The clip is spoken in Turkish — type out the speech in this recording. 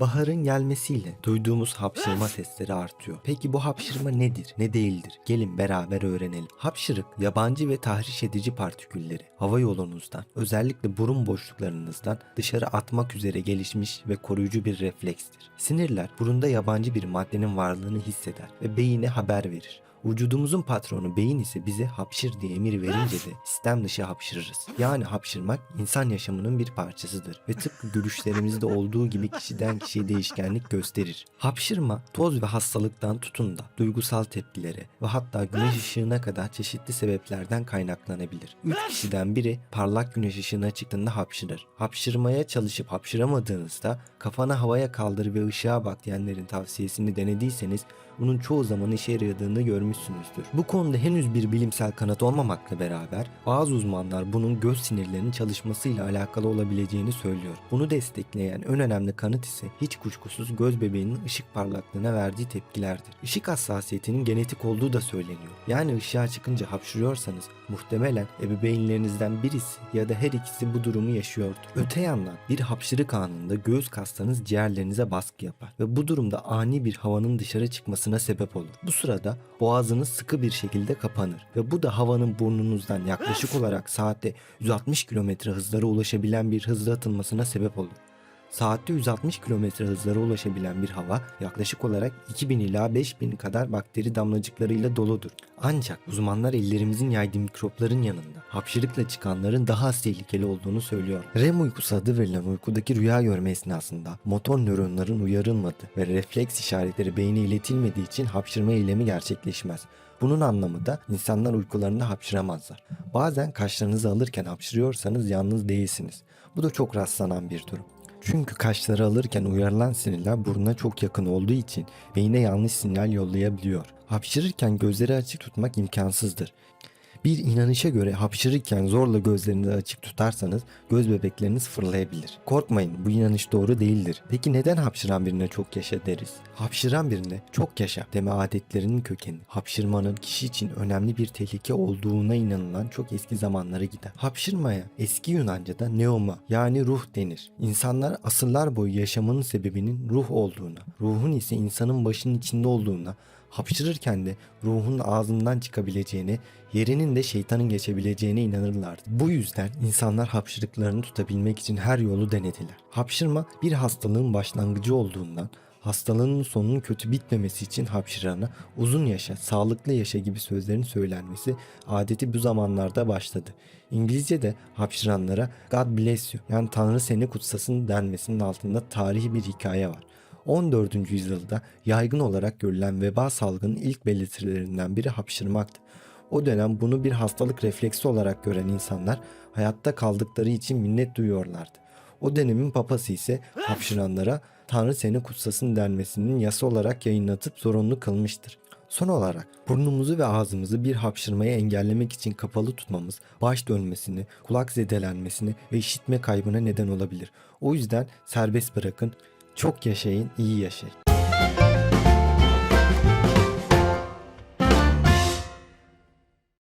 Baharın gelmesiyle duyduğumuz hapşırma sesleri artıyor. Peki bu hapşırma nedir, ne değildir? Gelin beraber öğrenelim. Hapşırık, yabancı ve tahriş edici partikülleri hava yolunuzdan, özellikle burun boşluklarınızdan dışarı atmak üzere gelişmiş ve koruyucu bir reflekstir. Sinirler burunda yabancı bir maddenin varlığını hisseder ve beyine haber verir. Vücudumuzun patronu beyin ise bize hapşır diye emir verince de sistem dışı hapşırırız. Yani hapşırmak insan yaşamının bir parçasıdır ve tıpkı görüşlerimizde olduğu gibi kişiden kişiye değişkenlik gösterir. Hapşırma toz ve hastalıktan tutun da duygusal tepkilere ve hatta güneş ışığına kadar çeşitli sebeplerden kaynaklanabilir. 3 kişiden biri parlak güneş ışığına çıktığında hapşırır. Hapşırmaya çalışıp hapşıramadığınızda kafana havaya kaldır ve ışığa bak diyenlerin tavsiyesini denediyseniz bunun çoğu zaman işe yaradığını görmüşsünüzdür. Bu konuda henüz bir bilimsel kanıt olmamakla beraber bazı uzmanlar bunun göz sinirlerinin çalışmasıyla alakalı olabileceğini söylüyor. Bunu destekleyen en önemli kanıt ise hiç kuşkusuz göz bebeğinin ışık parlaklığına verdiği tepkilerdir. Işık hassasiyetinin genetik olduğu da söyleniyor. Yani ışığa çıkınca hapşırıyorsanız muhtemelen ebeveynlerinizden birisi ya da her ikisi bu durumu yaşıyordur. Öte yandan bir hapşırık anında göğüs kaslarınız ciğerlerinize baskı yapar ve bu durumda ani bir havanın dışarı çıkmasına sebep olur. Bu sırada boğazınız sıkı bir şekilde kapanır ve bu da havanın burnunuzdan yaklaşık olarak saatte 160 km hızlara ulaşabilen bir hızla atılmasına sebep olur. Saatte 160 km hızlara ulaşabilen bir hava yaklaşık olarak 2000 ila 5000 kadar bakteri damlacıklarıyla doludur. Ancak uzmanlar ellerimizin yaydığı mikropların yanında hapşırıkla çıkanların daha az tehlikeli olduğunu söylüyor. REM uykusu adı verilen uykudaki rüya görme esnasında motor nöronların uyarılmadığı ve refleks işaretleri beyne iletilmediği için hapşırma eylemi gerçekleşmez. Bunun anlamı da insanlar uykularında hapşıramazlar. Bazen kaşlarınızı alırken hapşırıyorsanız yalnız değilsiniz. Bu da çok rastlanan bir durum. Çünkü kaşları alırken uyarılan sinirler buruna çok yakın olduğu için beyine yanlış sinyal yollayabiliyor. Hapşırırken gözleri açık tutmak imkansızdır. Bir inanışa göre hapşırırken zorla gözlerinizi açık tutarsanız göz bebekleriniz fırlayabilir. Korkmayın bu inanış doğru değildir. Peki neden hapşıran birine çok yaşa deriz? Hapşıran birine çok yaşa deme adetlerinin kökeni hapşırmanın kişi için önemli bir tehlike olduğuna inanılan çok eski zamanlara gider. Hapşırmaya eski Yunanca'da neoma yani ruh denir. İnsanlar asırlar boyu yaşamının sebebinin ruh olduğuna, ruhun ise insanın başının içinde olduğuna, hapşırırken de ruhun ağzından çıkabileceğine, yerinin de şeytanın geçebileceğine inanırlardı. Bu yüzden insanlar hapşırıklarını tutabilmek için her yolu denediler. Hapşırma bir hastalığın başlangıcı olduğundan hastalığın sonunun kötü bitmemesi için hapşırana uzun yaşa, sağlıklı yaşa gibi sözlerin söylenmesi adeti bu zamanlarda başladı. İngilizce'de hapşıranlara God bless you yani Tanrı seni kutsasın denmesinin altında tarihi bir hikaye var. 14. yüzyılda yaygın olarak görülen veba salgının ilk belirtilerinden biri hapşırmaktı. O dönem bunu bir hastalık refleksi olarak gören insanlar hayatta kaldıkları için minnet duyuyorlardı. O dönemin papası ise hapşıranlara Tanrı seni kutsasın denmesinin yasa olarak yayınlatıp zorunlu kılmıştır. Son olarak burnumuzu ve ağzımızı bir hapşırmayı engellemek için kapalı tutmamız baş dönmesini, kulak zedelenmesini ve işitme kaybına neden olabilir. O yüzden serbest bırakın, çok yaşayın, iyi yaşayın.